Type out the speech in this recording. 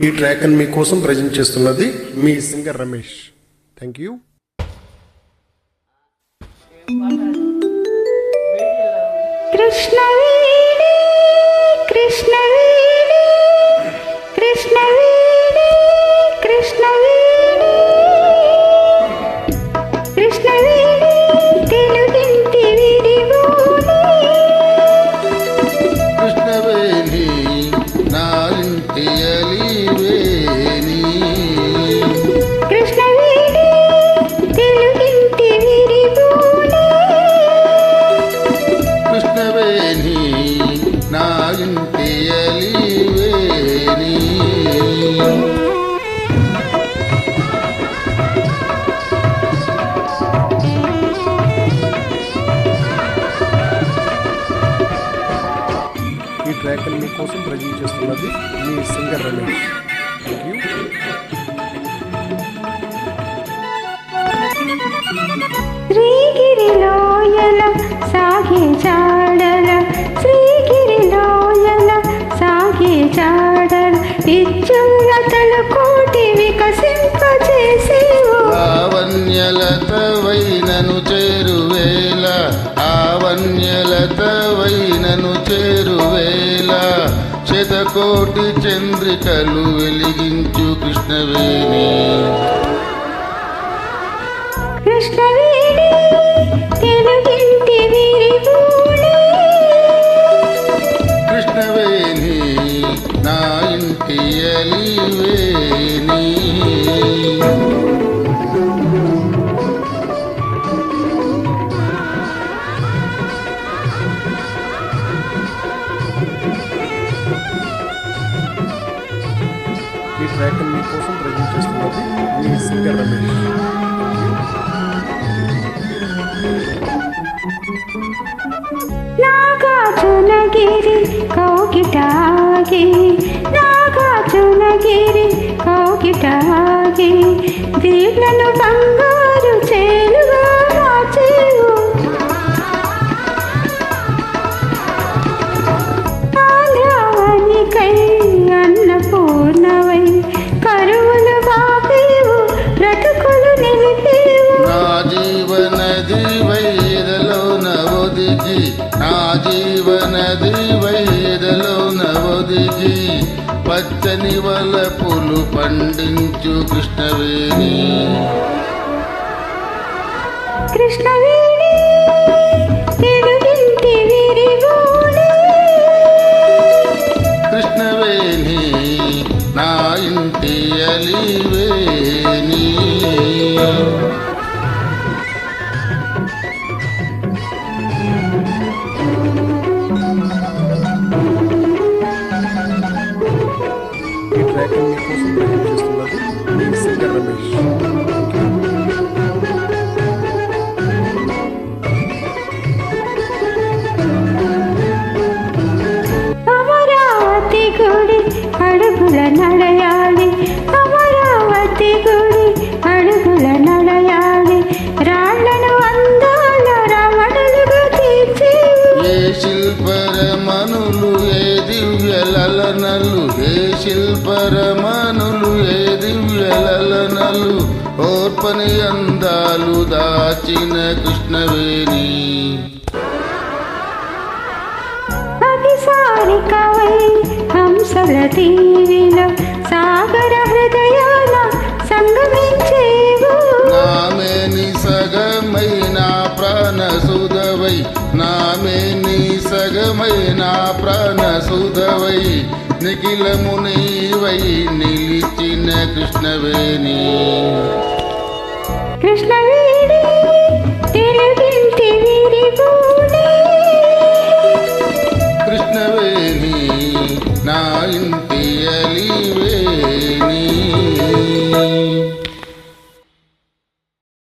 ఈ ట్రాక్ అని మీకోసం ప్రజెంట్ చేస్తున్నది మీ singer Ramesh. Thank you Krishnaveni ఇంటి ఈ ట్రాక్ అని మీకోసం ప్రజెంట్ చేస్తున్నది మీ సింగర్ రమేష్. థ్యాంక్ యూ శతకోటి చంద్రికలు వెలిగించు కృష్ణవేణి. కృష్ణవేణి తెలుగింటి కృష్ణవేణి నా ఇంటి అలివేణి. ఈ ట్రాక్ మీకోసం ప్రజెంట్ చేస్తున్నది మీ సింగర్ రమేష్. నాగార్జునగిరి కౌకిటాగి నాగార్జునగిరి కౌకిటాగి దీవులను బంగారు పచ్చని వలపులు పండించు కృష్ణవేణి. కృష్ణవేణి కృష్ణవేణి నా ఇంటి అలివేణి. ఏ శిల్పరమనులు ఏ దివ్య లలనలు ఓర్పని అందాలు దాచిన కృష్ణవేణి. అభిసారికవై హంసల సాగర హృదయాల సంగమించేవు. నామే ని సగమై నా ప్రాణ సుధవై నామే ని సగమై నా ప్రాణ సుధవై నిఖిలము నీవై నిలిచిన కృష్ణవేణి. కృష్ణవేణి కృష్ణవేణి నా ఇంద